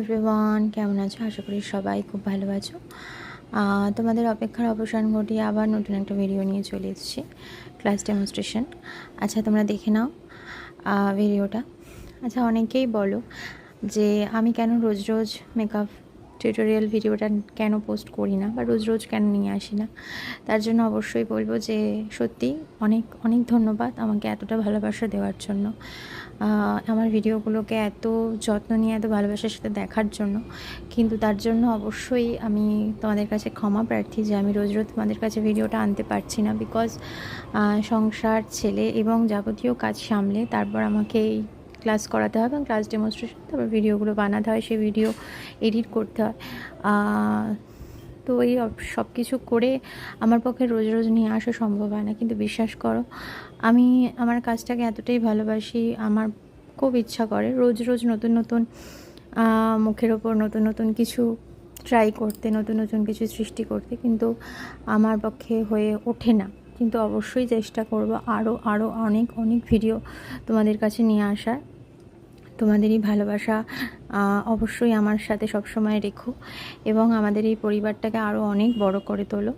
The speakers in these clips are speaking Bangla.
এভরিওয়ান কেমন আছো? আশা করি সবাই খুব ভালো আছো। তোমাদের অপেক্ষার অবসান ঘটিয়ে আবার নতুন একটা ভিডিও নিয়ে চলে এসেছি ক্লাস ডেমনস্ট্রেশন আচ্ছা তোমরা দেখে নাও ভিডিওটা আচ্ছা অনেকেই বলো যে আমি কেন রোজ রোজ মেকআপ টিউটোরিয়াল ভিডিওটা কেন পোস্ট করি না বা রোজ রোজ কেন নিয়ে আসি না? তার জন্য অবশ্যই বলব যে সত্যি অনেক অনেক ধন্যবাদ আমাকে এতটা ভালোবাসা দেওয়ার জন্য। আমার ভিডিওগুলোকে এত যত্ন নিয়ে, এত ভালোবাসার সাথে দেখার জন্য। কিন্তু তার জন্য অবশ্যই আমি তোমাদের কাছে ক্ষমা প্রার্থী যে আমি রোজ রোজ তোমাদের কাছে ভিডিওটা আনতে পারছি না। বিকজ সংসার, ছেলে এবং যাবতীয় কাজ সামলে তারপর আমাকে এই ক্লাস করাতে হয় এবং ক্লাস ডেমনস্ট্রেশন তারপর ভিডিওগুলো বানাতে হয়, সেই ভিডিও এডিট করতে হয়। তো এই সব কিছু করে আমার পক্ষে রোজ রোজ নিয়ে আসা সম্ভব হয় না। কিন্তু বিশ্বাস করো, আমি আমার কাজটাকে এতটাই ভালোবাসি, আমার খুব ইচ্ছা করে রোজ রোজ নতুন নতুন মুখের ওপর নতুন নতুন কিছু ট্রাই করতে, নতুন নতুন কিছু সৃষ্টি করতে, কিন্তু আমার পক্ষে হয়ে ওঠে না। কিন্তু অবশ্যই চেষ্টা করব আরও আরও অনেক অনেক ভিডিও তোমাদের কাছে নিয়ে আসার। তোমাদেরই ভালোবাসা অবশ্যই আমার সাথে সবসময় রেখো এবং আমাদের এই পরিবারটাকে আরও অনেক বড় করে তোলো।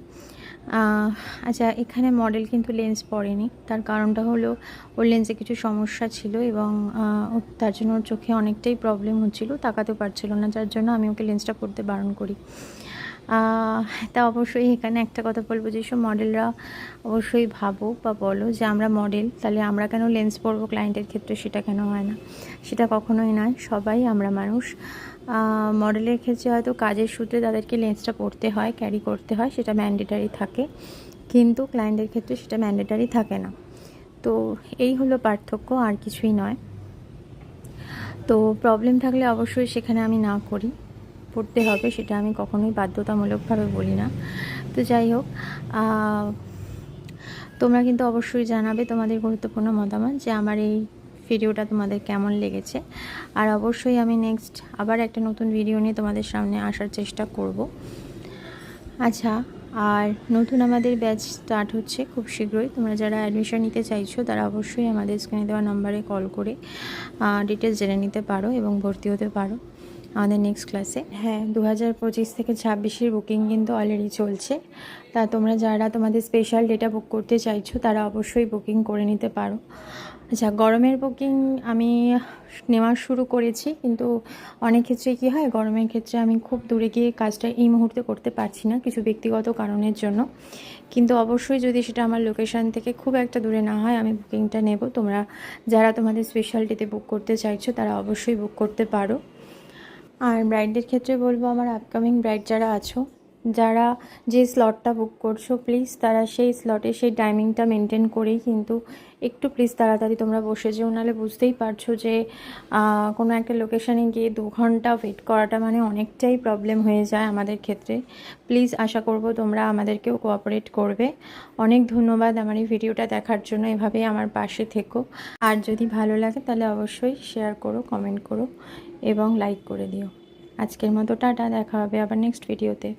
আচ্ছা এখানে মডেল কিন্তু লেন্স পড়েনি তার কারণটা হলো, ওর লেন্সে কিছু সমস্যা ছিল এবং তার জন্য ওর চোখে অনেকটাই প্রবলেম হচ্ছিল তাকাতে পারছিল না, যার জন্য আমি ওকে লেন্সটা পড়তে বারণ করি। তা অবশ্যই এখানে একটা কথা বলব যেসব মডেলরা অবশ্যই ভাবো বা বলো যে আমরা মডেল তাহলে আমরা কেন লেন্স পরবো ক্লায়েন্টের ক্ষেত্রে সেটা কেন হয় না? সেটা কখনোই নয়, সবাই আমরা মানুষ। মডেলের ক্ষেত্রে হয়তো কাজের সূত্রে তাদেরকে লেন্সটা পড়তে হয় ক্যারি করতে হয়, সেটা ম্যান্ডেটারি থাকে। কিন্তু ক্লায়েন্টের ক্ষেত্রে সেটা ম্যান্ডেটারি থাকে না। তো এই হলো পার্থক্য, আর কিছুই নয়। তো প্রবলেম থাকলে অবশ্যই সেখানে আমি না করি। পড়তে হবে, সেটা আমি কখনোই বাধ্যতামূলকভাবে বলি না। তো যাই হোক তোমরা কিন্তু অবশ্যই জানাবে তোমাদের গুরুত্বপূর্ণ মতামত যে আমার এই ভিডিওটা তোমাদের কেমন লেগেছে। আর অবশ্যই আমি নেক্সট আবার একটা নতুন ভিডিও নিয়ে তোমাদের সামনে আসার চেষ্টা করব। আচ্ছা আর নতুন আমাদের ব্যাচ স্টার্ট হচ্ছে খুব শীঘ্রই। তোমরা যারা অ্যাডমিশন নিতে চাইছো, তারা অবশ্যই আমাদের স্ক্রিনে দেওয়া নম্বরে কল করে ডিটেলস জেনে নিতে পারো এবং ভর্তি হতে পারো। আমাদের নেক্সট ক্লাসে হ্যাঁ দু হাজার পঁচিশ থেকে ছাব্বিশের বুকিং কিন্তু অলরেডি চলছে। তা তোমরা যারা তোমাদের স্পেশাল ডেটা বুক করতে চাইছো, তারা অবশ্যই বুকিং করে নিতে পারো। আচ্ছা গরমের বুকিং আমি নেওয়া শুরু করেছি, কিন্তু অনেক ক্ষেত্রে কী হয়, গরমের ক্ষেত্রে আমি খুব দূরে গিয়ে কাজটা এই মুহূর্তে করতে পারছি না, কিছু ব্যক্তিগত কারণের জন্য। কিন্তু অবশ্যই যদি সেটা আমার লোকেশান থেকে খুব একটা দূরে না হয়, আমি বুকিংটা নেব। তোমরা যারা তোমাদের স্পেশাল ডেতে বুক করতে চাইছো, তারা অবশ্যই বুক করতে পারো। আর ব্রাইডদের ক্ষেত্রে বলব আমার আপকামিং ব্রাইড যারা আছো যারা যে স্লটটা বুক করছ প্লিজ তারা সেই স্লটে সেই টাইমিংটা মেনটেন করেই কিন্তু একটু প্লিজ তাড়াতাড়ি তোমরা বসে যেও। নাহলে বুঝতেই পারছ যে কোনো একটা লোকেশানে গিয়ে দু ঘণ্টা ওয়েট করাটা মানে অনেকটাই প্রবলেম হয়ে যায় আমাদের ক্ষেত্রে। প্লিজ আশা করব তোমরা আমাদেরকেও কোঅপারেট করবে। অনেক ধন্যবাদ আমার এই ভিডিওটা দেখার জন্য। এভাবেই আমার পাশে থেকো। আর যদি ভালো লাগে তাহলে অবশ্যই শেয়ার করো কমেন্ট করো এবং লাইক করে দিও। আজকের মতো টাটা, দেখা হবে আবার নেক্সট ভিডিওতে